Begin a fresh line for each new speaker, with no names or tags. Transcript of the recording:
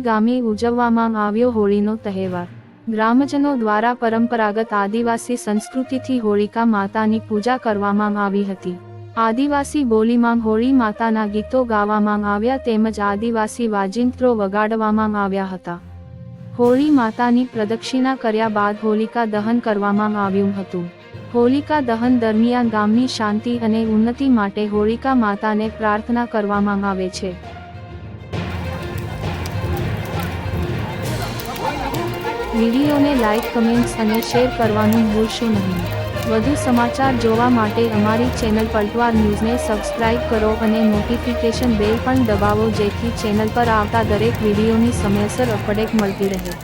ગામે ઉજવવામાં આવ્યો હોળીનો તહેવાર. ગ્રામજનો દ્વારા પરંપરાગત આદિવાસી સંસ્કૃતિથી હોળિકા માતાની પૂજા કરવામાં આવી હતી. આદિવાસી બોલીમાં હોળી માતાના ગીતો ગાવામાં આવ્યા તેમજ આદિવાસી વાજિંત્રો વગાડવામાં આવ્યા હતા. હોળી માતાની પ્રદક્ષિણા કર્યા બાદ હોલિકા દહન કરવામાં આવ્યું હતું. હોલિકા દહન દરમિયાન ગામની શાંતિ અને ઉન્નતિ માટે હોળિકા માતાને પ્રાર્થના કરવામાં આવે છે. વિડીયોને લાઇક કમેન્ટ્સ અને શેર કરવાનું ભૂલશો નહીં. વધુ સમાચાર જોવા માટે અમારી ચેનલ પલટવાર ન્યૂઝને સબસ્ક્રાઇબ કરો અને નોટિફિકેશન બેલ પણ દબાવો જેથી ચેનલ પર આવતા દરેક વિડીયોની સમયસર અપડેટ મળતી રહે.